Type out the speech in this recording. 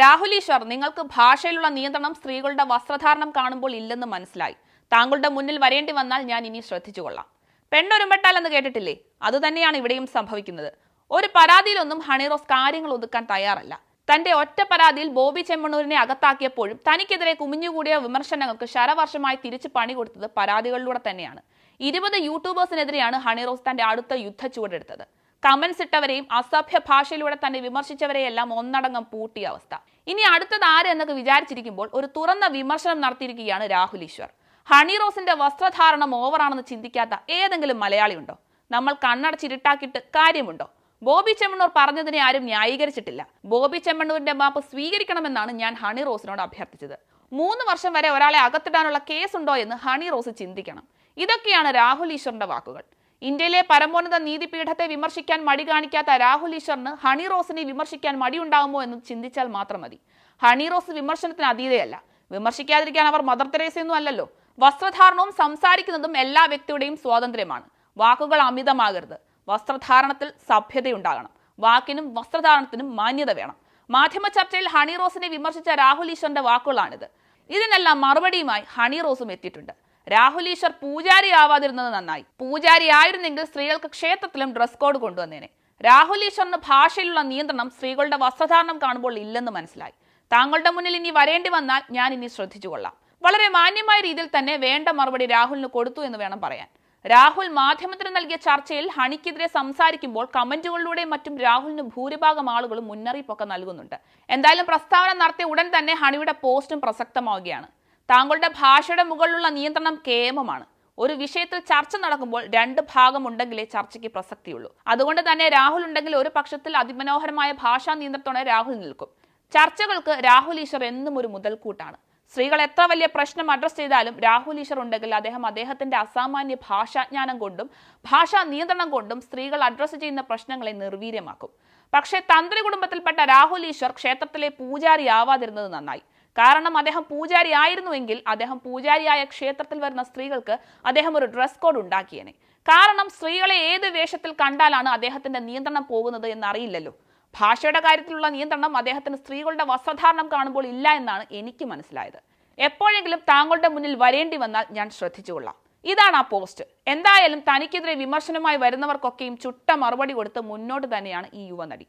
രാഹുൽ ഈശ്വർ നിങ്ങൾക്ക് ഭാഷയിലുള്ള നിയന്ത്രണം സ്ത്രീകളുടെ വസ്ത്രധാരണം കാണുമ്പോൾ ഇല്ലെന്ന് മനസ്സിലായി. താങ്കളുടെ മുന്നിൽ വരേണ്ടി വന്നാൽ ഞാൻ ഇനി ശ്രദ്ധിച്ചുകൊള്ളാം. പെണ്ണൊരുമ്പെട്ടാൽ എന്ന് കേട്ടിട്ടില്ലേ? അതുതന്നെയാണ് ഇവിടെയും സംഭവിക്കുന്നത്. ഒരു പരാതിയിലൊന്നും ഹണിറോസ് കാര്യങ്ങൾ ഒതുക്കാൻ തയ്യാറല്ല. തന്റെ ഒറ്റ പരാതിയിൽ ബോബി ചെമ്മണൂരിനെ അകത്താക്കിയപ്പോഴും തനിക്കെതിരെ കുമിഞ്ഞുകൂടിയ വിമർശനങ്ങൾക്ക് ശരവർഷമായി തിരിച്ചു പണി കൊടുത്തത് പരാതികളിലൂടെ തന്നെയാണ്. ഇരുപത് യൂട്യൂബേഴ്സിനെതിരെയാണ് ഹണിറോസ് തന്റെ അടുത്ത യുദ്ധ ചുവടെടുത്തത് കമന്റ്സ് ഇട്ടവരെയും അസഭ്യ ഭാഷയിലൂടെ തന്നെ വിമർശിച്ചവരെയെല്ലാം ഒന്നടങ്കം പൂട്ടിയ അവസ്ഥ. ഇനി അടുത്തത് ആര് എന്നൊക്കെ വിചാരിച്ചിരിക്കുമ്പോൾ ഒരു തുറന്ന വിമർശനം നടത്തിയിരിക്കുകയാണ് രാഹുൽ ഈശ്വർ. ഹണി റോസിന്റെ വസ്ത്രധാരണം ഓവറാണെന്ന് ചിന്തിക്കാത്ത ഏതെങ്കിലും മലയാളി ഉണ്ടോ? നമ്മൾ കണ്ണടച്ചിരുട്ടാക്കിയിട്ട് കാര്യമുണ്ടോ? ബോബി ചെമ്മണ്ണൂർ പറഞ്ഞതിനെ ആരും ന്യായീകരിച്ചിട്ടില്ല. ബോബി ചെമ്മണ്ണൂരിന്റെ മാപ്പ് സ്വീകരിക്കണമെന്നാണ് ഞാൻ ഹണി റോസിനോട് അഭ്യർത്ഥിച്ചത്. മൂന്ന് വർഷം വരെ ഒരാളെ അകത്തിടാനുള്ള കേസുണ്ടോ എന്ന് ഹണി റോസ് ചിന്തിക്കണം. ഇതൊക്കെയാണ് രാഹുൽ ഈശ്വറിന്റെ വാക്കുകൾ. ഇന്ത്യയിലെ പരമോന്നത നീതിപീഠത്തെ വിമർശിക്കാൻ മടി കാണിക്കാത്ത രാഹുൽ ഈശ്വറിന് ഹണി റോസിനെ വിമർശിക്കാൻ മടിയുണ്ടാകുമോ എന്ന് ചിന്തിച്ചാൽ മാത്രം മതി. ഹണി റോസ് വിമർശനത്തിന് അതീതയല്ല. വിമർശിക്കാതിരിക്കാൻ അവർ മദർ തെരേസയൊന്നും അല്ലല്ലോ. വസ്ത്രധാരണവും സംസാരിക്കുന്നതും എല്ലാ വ്യക്തിയുടെയും സ്വാതന്ത്ര്യമാണ്. വാക്കുകൾ അമിതമാകരുത്. വസ്ത്രധാരണത്തിൽ സഭ്യതയുണ്ടാകണം. വാക്കിനും വസ്ത്രധാരണത്തിനും മാന്യത വേണം. മാധ്യമ ചർച്ചയിൽ ഹണി റോസിനെ വിമർശിച്ച രാഹുൽ ഈശ്വറിന്റെ വാക്കുകളാണിത്. ഇതിനെല്ലാം മറുപടിയുമായി ഹണി റോസും എത്തിയിട്ടുണ്ട്. രാഹുൽ ഈശ്വർ പൂജാരി ആവാതിരുന്നത് നന്നായി. പൂജാരി ആയിരുന്നെങ്കിൽ സ്ത്രീകൾക്ക് ക്ഷേത്രത്തിലും ഡ്രസ് കോഡ് കൊണ്ടുവന്നേനെ. രാഹുൽ ഈശ്വറിന് ഭാഷയിലുള്ള നിയന്ത്രണം സ്ത്രീകളുടെ വസ്ത്രധാരണം കാണുമ്പോൾ ഇല്ലെന്ന് മനസ്സിലായി. താങ്കളുടെ മുന്നിൽ ഇനി വരേണ്ടി വന്നാൽ ഞാൻ ഇനി ശ്രദ്ധിച്ചുകൊള്ളാം വളരെ മാന്യമായ രീതിയിൽ തന്നെ വേണ്ട മറുപടി രാഹുലിന് കൊടുത്തു എന്ന് വേണം പറയാൻ. രാഹുൽ മാധ്യമത്തിന് നൽകിയ ചർച്ചയിൽ ഹണിക്കെതിരെ സംസാരിക്കുമ്പോൾ കമന്റുകളിലൂടെയും മറ്റും രാഹുലിന് ഭൂരിഭാഗം ആളുകളും മുന്നറിയിപ്പൊക്കെ നൽകുന്നുണ്ട്. എന്തായാലും പ്രസ്താവന നടത്തിയ ഉടൻ തന്നെ ഹണിയുടെ പോസ്റ്റും പ്രസക്തമാവുകയാണ്. താങ്കളുടെ ഭാഷയുടെ മുകളിലുള്ള നിയന്ത്രണം കേമമാണ്. ഒരു വിഷയത്തിൽ ചർച്ച നടക്കുമ്പോൾ രണ്ട് ഭാഗമുണ്ടെങ്കിലേ ചർച്ചയ്ക്ക് പ്രസക്തിയുള്ളൂ. അതുകൊണ്ട് തന്നെ രാഹുൽ ഉണ്ടെങ്കിൽ ഒരു പക്ഷത്തിൽ അതിമനോഹരമായ ഭാഷാ നിയന്ത്രണത്തോടെ രാഹുൽ നിൽക്കും. ചർച്ചകൾക്ക് രാഹുൽ ഈശ്വർ എന്നും ഒരു മുതൽക്കൂട്ടാണ്. സ്ത്രീകൾ എത്ര വലിയ പ്രശ്നം അഡ്രസ് ചെയ്താലും രാഹുൽ ഈശ്വർ ഉണ്ടെങ്കിൽ അദ്ദേഹം അദ്ദേഹത്തിന്റെ അസാമാന്യ ഭാഷാജ്ഞാനം കൊണ്ടും ഭാഷാ നിയന്ത്രണം കൊണ്ടും സ്ത്രീകൾ അഡ്രസ്സ് ചെയ്യുന്ന പ്രശ്നങ്ങളെ നിർവീര്യമാക്കും. പക്ഷേ തന്ത്രി കുടുംബത്തിൽപ്പെട്ട രാഹുൽ ഈശ്വർ ക്ഷേത്രത്തിലെ പൂജാരി ആവാതിരുന്നത് നന്നായി. കാരണം അദ്ദേഹം പൂജാരി ആയിരുന്നുവെങ്കിൽ അദ്ദേഹം പൂജാരിയായ ക്ഷേത്രത്തിൽ വരുന്ന സ്ത്രീകൾക്ക് അദ്ദേഹം ഒരു ഡ്രസ് കോഡ് ഉണ്ടാക്കിയേനെ. കാരണം സ്ത്രീകളെ ഏത് വേഷത്തിൽ കണ്ടാലാണ് അദ്ദേഹത്തിന്റെ നിയന്ത്രണം പോകുന്നത് എന്നറിയില്ലല്ലോ. ഭാഷയുടെ കാര്യത്തിലുള്ള നിയന്ത്രണം അദ്ദേഹത്തിന് സ്ത്രീകളുടെ വസ്ത്രധാരണം കാണുമ്പോൾ ഇല്ല എന്നാണ് എനിക്ക് മനസ്സിലായത്. എപ്പോഴെങ്കിലും താങ്കളുടെ മുന്നിൽ വരേണ്ടി വന്നാൽ ഞാൻ ശ്രദ്ധിച്ചുകൊള്ളാം ഇതാണ് ആ പോസ്റ്റ്. എന്തായാലും തനിക്കെതിരെ വിമർശനമായി വരുന്നവർക്കൊക്കെയും ചുട്ട മറുപടി കൊടുത്ത് മുന്നോട്ട് തന്നെയാണ് ഈ യുവനടി.